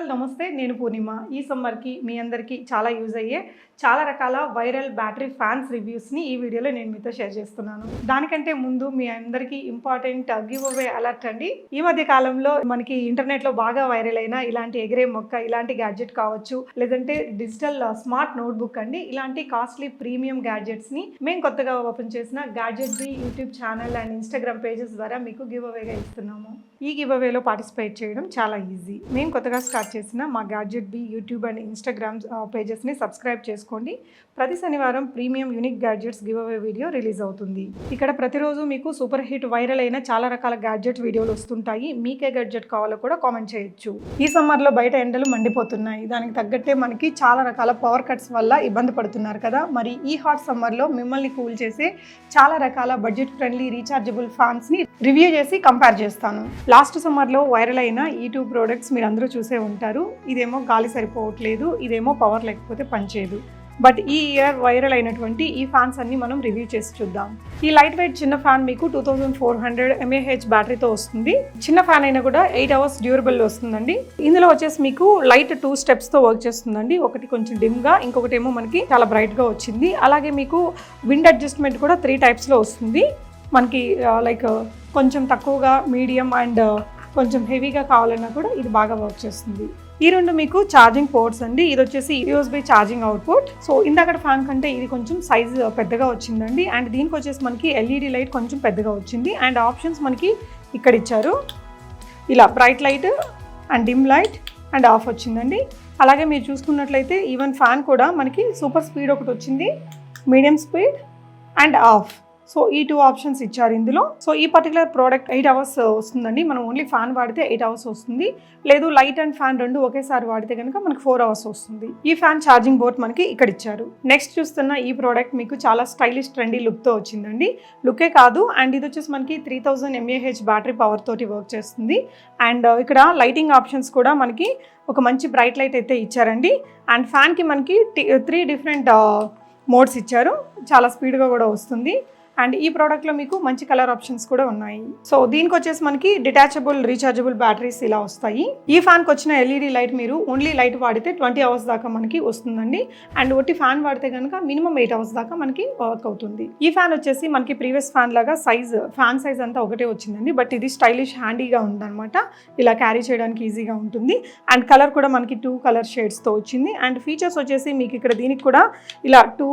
All నమస్తే. నేను పూర్ణిమ. ఈ సమ్మర్కి మీ అందరికీ చాలా యూజ్ అయ్యే చాలా రకాల వైరల్ బ్యాటరీ ఫ్యాన్స్ రివ్యూస్ని ఈ వీడియోలో నేను మీతో షేర్ చేస్తున్నాను. దానికంటే ముందు మీ అందరికీ ఇంపార్టెంట్ గివ్ అవే అలర్ట్ అండి. ఈ మధ్య కాలంలో మనకి ఇంటర్నెట్లో బాగా వైరల్ అయిన ఇలాంటి ఎగిరే మొక్క ఇలాంటి గ్యాడ్జెట్ కావచ్చు లేదంటే డిజిటల్ స్మార్ట్ నోట్బుక్ అండి. ఇలాంటి కాస్ట్లీ ప్రీమియం గ్యాడ్జెట్స్ని మేము కొత్తగా ఓపెన్ చేసిన gadget B YouTube channel and Instagram pages ద్వారా మీకు గివ్ అవేగా ఇస్తున్నాము. ఈ గివ్ అవేలో పార్టిసిపేట్ చేయడం చాలా ఈజీ. మేము కొత్తగా స్టార్ట్ చేసిన మా gadget B YouTube and Instagram పేజెస్ని subscribe చేసుకోండి. ప్రతి శనివారం premium unique gadgets give away video release అవుతుంది. ఇక్కడ ప్రతిరోజు మీకు సూపర్ హిట్ వైరల్ అయిన చాలా రకాల గ్యాడ్జెట్ వీడియోలు వస్తుంటాయి. మీకే గ్యాడ్జెట్ కావాలో కూడా కామెంట్ చేయొచ్చు. ఈ సమ్మర్లో బయట ఎండలు మండిపోతున్నాయి. దానికి తగ్గట్టే మనకి చాలా రకాల పవర్ కట్స్ వల్ల ఇబ్బంది పడుతున్నారు కదా. మరి ఈ హాట్ సమ్మర్లో మిమ్మల్ని కూల్ చేసే చాలా రకాల బడ్జెట్ ఫ్రెండ్లీ రీఛార్జబుల్ ఫ్యాన్స్ని రివ్యూ చేసి కంపేర్ చేస్తాను. లాస్ట్ సమ్మర్లో వైరల్ అయిన ఈ టూ ప్రోడక్ట్స్ మీరు అందరూ చూసే ఉంటారు. ఇదేమో గాలి సరిపోవట్లేదు ఇదేమో పవర్ లేకపోతే పనిచేయదు బట్ ఈ ఇయర్ వైరల్ అయినటువంటి ఈ ఫ్యాన్స్ అన్ని మనం రివ్యూ చేసి చూద్దాం. ఈ లైట్ వెయిట్ చిన్న ఫ్యాన్ మీకు two thousand four hundred mAh బ్యాటరీతో వస్తుంది. చిన్న ఫ్యాన్ అయినా కూడా ఎయిట్ అవర్స్ డ్యూరబుల్ వస్తుందండి. ఇందులో వచ్చేసి మీకు లైట్ టూ స్టెప్స్తో వర్క్ చేస్తుందండి. ఒకటి కొంచెం డిమ్గా ఇంకొకటి ఏమో మనకి చాలా బ్రైట్గా వచ్చింది. అలాగే మీకు విండ్ అడ్జస్ట్మెంట్ కూడా త్రీ టైప్స్లో వస్తుంది. మనకి uh, లైక్ uh, కొంచెం తక్కువగా మీడియం అండ్ కొంచెం హెవీగా కావాలన్నా కూడా ఇది బాగా వర్క్ చేస్తుంది. ఈ రెండు మీకు ఛార్జింగ్ పోర్ట్స్ అండి. ఇది వచ్చేసి యూఎస్బి ఛార్జింగ్ అవుట్పుట్ సో ఇందాక ఫ్యాన్ కంటే ఇది కొంచెం సైజ్ పెద్దగా వచ్చిందండి. అండ్ దీనికి వచ్చేసి మనకి ఎల్ఈడి లైట్ కొంచెం పెద్దగా వచ్చింది. అండ్ ఆప్షన్స్ మనకి ఇక్కడ ఇచ్చారు. ఇలా bright light and dim light and off వచ్చిందండి. అలాగే మీరు చూసుకున్నట్లయితే ఈవెన్ ఫ్యాన్ కూడా మనకి సూపర్ స్పీడ్ ఒకటి వచ్చింది. Medium speed and off so ఈ టూ ఆప్షన్స్ ఇచ్చారు ఇందులో. సో ఈ పర్టికులర్ ప్రోడక్ట్ ఎయిట్ అవర్స్ వస్తుందండి. మనం ఓన్లీ ఫ్యాన్ వాడితే ఎయిట్ అవర్స్ వస్తుంది. లేదు లైట్ అండ్ ఫ్యాన్ రెండు ఒకేసారి వాడితే కనుక మనకు ఫోర్ అవర్స్ వస్తుంది. ఈ ఫ్యాన్ ఛార్జింగ్ బోర్డ్ మనకి ఇక్కడ ఇచ్చారు నెక్స్ట్ చూస్తున్న ఈ ప్రోడక్ట్ మీకు చాలా స్టైలిష్ ట్రెండీ లుక్తో వచ్చిందండి. లుకే కాదు అండ్ ఇది వచ్చేసి మనకి three thousand mAh battery power తోటి వర్క్ చేస్తుంది. అండ్ uh, ఇక్కడ లైటింగ్ ఆప్షన్స్ కూడా మనకి ఒక మంచి బ్రైట్ లైట్ అయితే ఇచ్చారండి. అండ్ ఫ్యాన్కి మనకి త్రీ డిఫరెంట్ మోడ్స్ ఇచ్చారు. చాలా స్పీడ్గా కూడా వస్తుంది. అండ్ ఈ ప్రోడక్ట్లో మీకు మంచి కలర్ ఆప్షన్స్ కూడా ఉన్నాయి. సో దీనికి వచ్చేసి మనకి డిటాచబుల్ రీఛార్జబుల్ బ్యాటరీస్ ఇలా వస్తాయి. ఈ ఫ్యాన్కి వచ్చిన ఎల్ఈడి లైట్ మీరు ఓన్లీ లైట్ వాడితే ట్వంటీ అవర్స్ దాకా మనకి వస్తుందండి. అండ్ ఒట్టి ఫ్యాన్ వాడితే కనుక మినిమం ఎయిట్ అవర్స్ దాకా మనకి వర్క్ అవుతుంది. ఈ ఫ్యాన్ వచ్చేసి మనకి ప్రీవియస్ ఫ్యాన్ లాగా సైజ్ ఫ్యాన్ సైజ్ అంతా ఒకటే వచ్చిందండి. బట్ ఇది స్టైలిష్ హ్యాండీగా ఉందన్నమాట. ఇలా క్యారీ చేయడానికి ఈజీగా ఉంటుంది. అండ్ కలర్ కూడా మనకి టూ కలర్ షేడ్స్తో వచ్చింది. అండ్ ఫీచర్స్ వచ్చేసి మీకు ఇక్కడ దీనికి కూడా ఇలా టూ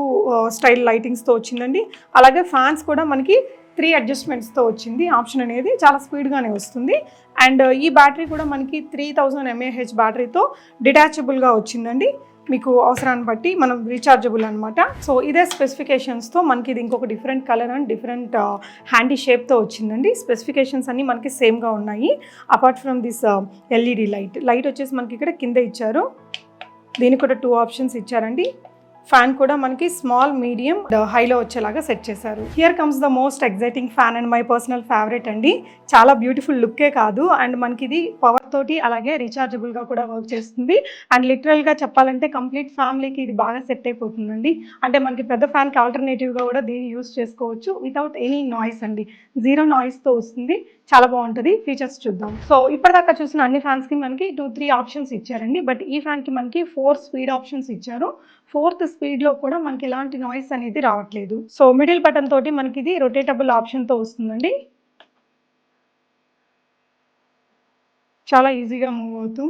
స్టైల్ లైటింగ్స్తో వచ్చిందండి. అలాగే ఫ్యాన్ ఫ్యాన్స్ కూడా మనకి త్రీ అడ్జస్ట్మెంట్స్తో వచ్చింది. ఆప్షన్ అనేది చాలా స్పీడ్గానే వస్తుంది. అండ్ uh, ఈ బ్యాటరీ కూడా మనకి త్రీ థౌజండ్ ఎంఏహెచ్ బ్యాటరీతో డిటాచబుల్గా వచ్చిందండి. మీకు అవసరాన్ని బట్టి మనం రీఛార్జబుల్ అనమాట సో ఇదే స్పెసిఫికేషన్స్తో మనకి ఇది ఇంకొక different colour and different handy షేప్తో వచ్చిందండి. స్పెసిఫికేషన్స్ అన్నీ మనకి సేమ్గా ఉన్నాయి. Apart from this LED light light వచ్చేసి మనకి ఇక్కడ కింద ఇచ్చారు. దీనికి కూడా టూ ఆప్షన్స్ ఇచ్చారండి. ఫ్యాన్ కూడా మనకి స్మాల్ మీడియం హైలో వచ్చేలాగా సెట్ చేశారు. Here comes the most exciting fan and my personal favourite అండి. చాలా బ్యూటిఫుల్ లుక్కే కాదు. అండ్ మనకి ఇది పవర్ తోటి అలాగే రీఛార్జబుల్గా కూడా వర్క్ చేస్తుంది. అండ్ లిటరల్గా చెప్పాలంటే కంప్లీట్ ఫ్యామిలీకి ఇది బాగా సెట్ అయిపోతుందండి. అంటే మనకి పెద్ద ఫ్యాన్కి ఆల్టర్నేటివ్గా కూడా దీన్ని యూస్ చేసుకోవచ్చు వితౌట్ ఎనీ నాయిస్ అండి. జీరో నాయిస్తో వస్తుంది. చాలా బాగుంటుంది. ఫీచర్స్ చూద్దాం. సో ఇప్పటిదాకా చూసిన అన్ని ఫ్యాన్స్కి మనకి టూ త్రీ ఆప్షన్స్ ఇచ్చారండి. బట్ ఈ ఫ్యాన్కి మనకి ఫోర్ స్పీడ్ ఆప్షన్స్ ఇచ్చారు. ఫోర్త్ స్పీడ్లో కూడా మనకి ఎలాంటి నాయిస్ అనేది రావట్లేదు. సో మిడిల్ బటన్ తోటి మనకి ఇది రొటేటబుల్ ఆప్షన్తో వస్తుందండి. చాలా ఈజీగా మూవ్ అవుతూ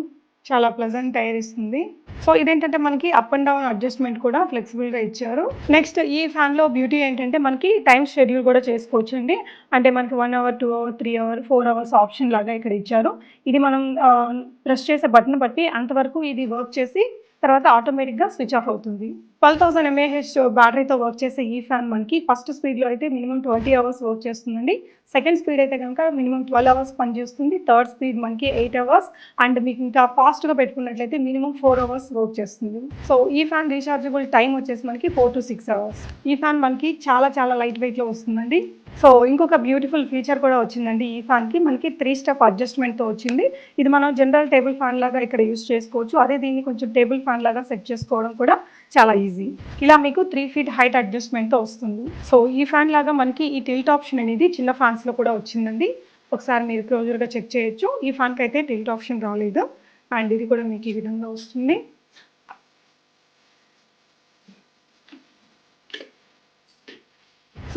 చాలా ప్లెజెంట్ టైర్ ఇస్తుంది. సో ఇదేంటంటే మనకి అప్ అండ్ డౌన్ అడ్జస్ట్మెంట్ కూడా ఫ్లెక్సిబుల్గా ఇచ్చారు. నెక్స్ట్ ఈ ఫ్యాన్లో బ్యూటీ ఏంటంటే మనకి టైం షెడ్యూల్ కూడా చేసుకోవచ్చు అండి అంటే మనకి one hour two hour three hour four hours option లాగా ఇక్కడ ఇచ్చారు. ఇది మనం ప్రెస్ చేసే బటన్ బట్టి అంతవరకు ఇది వర్క్ చేసి తర్వాత ఆటోమేటిక్గా స్విచ్ ఆఫ్ అవుతుంది. ట్వెల్వ్ థౌసండ్ ఎంఏహెచ్ బ్యాటరీతో వర్క్ చేసే ఈ ఫ్యాన్ మనకి ఫస్ట్ స్పీడ్లో అయితే మినిమం ట్వంటీ అవర్స్ వర్క్ చేస్తుందండి. సెకండ్ స్పీడ్ అయితే కనుక మినిమం ట్వెల్వ్ అవర్స్ పనిచేస్తుంది థర్డ్ స్పీడ్ మనకి ఎయిట్ అవర్స్ అండ్ మీకు ఇంకా ఫాస్ట్గా పెట్టుకున్నట్లయితే మినిమం ఫోర్ అవర్స్ వర్క్ చేస్తుంది. సో ఈ ఫ్యాన్ రీఛార్జబుల్ టైం వచ్చేసి మనకి ఫోర్ టు సిక్స్ అవర్స్ ఈ ఫ్యాన్ మనకి చాలా చాలా లైట్ వెయిట్లో వస్తుందండి. సో ఇంకొక బ్యూటిఫుల్ ఫీచర్ కూడా వచ్చిందండి ఈ ఫ్యాన్కి మనకి త్రీ స్టెప్ అడ్జస్ట్మెంట్తో వచ్చింది. ఇది మనం జనరల్ టేబుల్ ఫ్యాన్ లాగా ఇక్కడ యూస్ చేసుకోవచ్చు. అదే దీన్ని కొంచెం టేబుల్ ఫ్యాన్ లాగా సెట్ చేసుకోవడం కూడా చాలా ఈజీ ఇలా మీకు త్రీ ఫీట్ హైట్ అడ్జస్ట్మెంట్తో వస్తుంది. సో ఈ ఫ్యాన్ లాగా మనకి ఈ టిల్ట్ ఆప్షన్ అనేది చిన్న ఫ్యాన్స్లో కూడా వచ్చిందండి. ఒకసారి మీరు క్లోజర్గా చెక్ చేయొచ్చు. ఈ ఫ్యాన్కి అయితే టిల్ట్ ఆప్షన్ రాలేదు. అండ్ ఇది కూడా మీకు ఈ విధంగా వస్తుంది.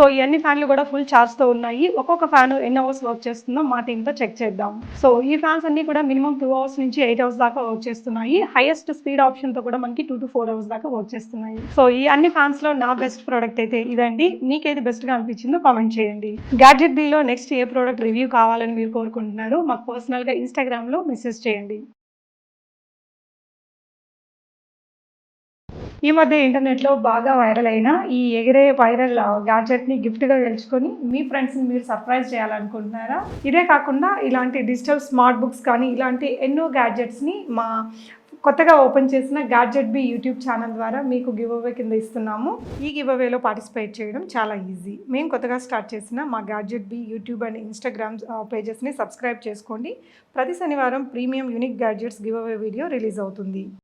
సో ఈ అన్ని ఫ్యాన్లు కూడా ఫుల్ చార్జ్తో ఉన్నాయి. ఒక్కొక్క ఫ్యాన్ ఎన్ని అవర్స్ వర్క్ చేస్తుందో మా టీంతో చెక్ చేద్దాం. సో ఈ ఫ్యాన్స్ అన్ని కూడా మినిమం టూ అవర్స్ నుంచి ఎయిట్ అవర్స్ దాకా వర్క్ చేస్తున్నాయి. హైయెస్ట్ స్పీడ్ ఆప్షన్తో కూడా మనకి టూ టు ఫోర్ అవర్స్ దాకా వర్క్ చేస్తున్నాయి. సో ఈ అన్ని ఫ్యాన్స్లో నా బెస్ట్ ప్రోడక్ట్ అయితే ఇదండి. మీకేది బెస్ట్గా అనిపించిందో కామెంట్ చేయండి. గ్యాడ్జెట్ బీలో నెక్స్ట్ ఏ ప్రోడక్ట్ రివ్యూ కావాలని మీరు కోరుకుంటున్నారు మాకు పర్సనల్గా ఇన్స్టాగ్రామ్లో మెసేజ్ చేయండి. ఈ మధ్య ఇంటర్నెట్లో బాగా వైరల్ అయిన ఈ ఎగిరే వైరల్ గ్యాడ్జెట్ని గిఫ్ట్గా గెలుచుకొని మీ ఫ్రెండ్స్ని మీరు సర్ప్రైజ్ చేయాలనుకుంటున్నారా? ఇదే కాకుండా ఇలాంటి డిజిటల్ స్మార్ట్ బుక్స్ కానీ ఇలాంటి ఎన్నో గ్యాడ్జెట్స్ని మా కొత్తగా ఓపెన్ చేసిన గ్యాడ్జెట్ బి యూట్యూబ్ ఛానల్ ద్వారా మీకు గివ్ అవే కింద ఇస్తున్నాము. ఈ గివ్ అవేలో పార్టిసిపేట్ చేయడం చాలా ఈజీ మేము కొత్తగా స్టార్ట్ చేసిన మా gadget B YouTube and Instagram పేజెస్ని subscribe చేసుకోండి. ప్రతి శనివారం premium unique gadgets give away video release అవుతుంది.